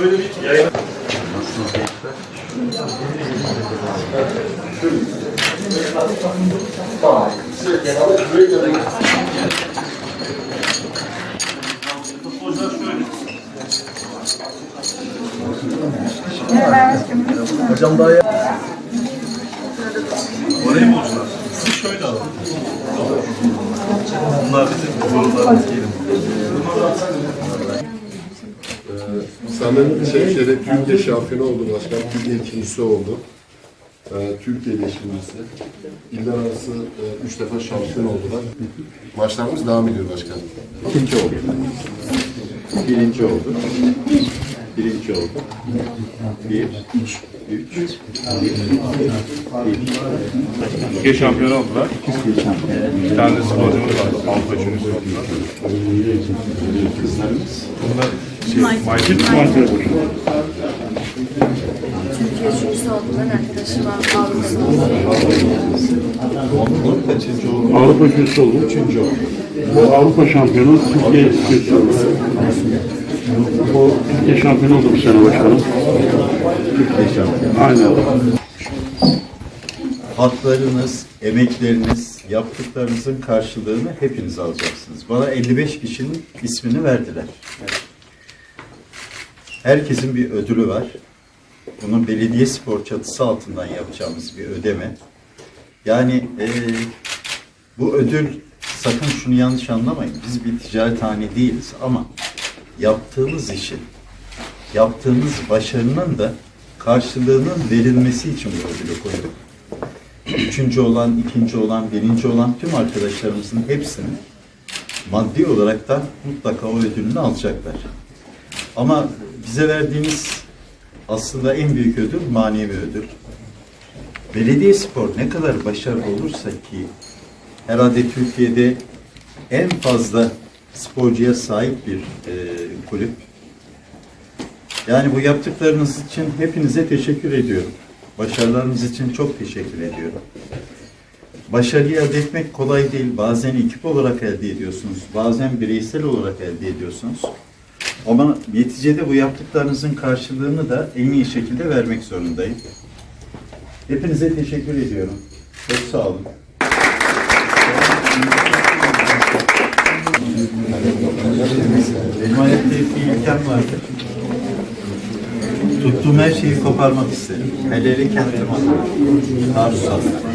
Bir yayın. Şöyle. Hocam daha Voleybolcular. Sizi şöyle alın. Bunlar bizim gruplarımız gelin. Sanırım Şevşehir'e Türkiye şampiyonu oldu başkan. Türkiye ikincisi oldu. Ee, Türkiye beşincisi. İller arası e, üç defa şampiyon oldular. Maçlarımız devam ediyor başkan. İkinci oldu. Birinci oldu. Birinci oldu. Bir, üç, üç. Türkiye şampiyonu oldular. Bir tane sporcumuz vardı. Avrupa üçüncüsü oldular. Kızlarımız. Bunlar şey, Michael Türkiye üçüncüsü oldular. Arkadaşım Avrupa'da? Avrupa üçüncüsü oldu. Üçüncü oldu. Bu Avrupa şampiyonu, Türkiye üçüncüsü oldu. O Türkiye şampiyonu oldu bu sene başkanım. Türkiye şampiyonu. Aynen. Haklarınız, emekleriniz, yaptıklarınızın karşılığını hepiniz alacaksınız. Bana 55 kişinin ismini verdiler. Herkesin bir ödülü var. Bunun belediye spor çatısı altından yapacağımız bir ödeme. Yani eee, bu ödül sakın şunu yanlış anlamayın. Biz bir ticarethane değiliz ama yaptığımız işin, yaptığımız başarının da karşılığının verilmesi için bu ödülü koyduk üçüncü olan, ikinci olan, birinci olan tüm arkadaşlarımızın hepsinin maddi olarak da mutlaka o ödülünü alacaklar. Ama bize verdiğiniz aslında en büyük ödül manevi ödül. Belediye spor ne kadar başarılı olursa ki herhalde Türkiye'de en fazla sporcuya sahip bir e, kulüp. Yani bu yaptıklarınız için hepinize teşekkür ediyorum. Başarılarınız için çok teşekkür ediyorum. Başarıyı elde etmek kolay değil. Bazen ekip olarak elde ediyorsunuz. Bazen bireysel olarak elde ediyorsunuz. Ama neticede bu yaptıklarınızın karşılığını da en iyi şekilde vermek zorundayım. Hepinize teşekkür ediyorum. Çok sağ olun. Benim bir ilkem vardır. Tuttuğum her şeyi koparmak isterim. Hele hele kendim adına. Tarsus adına.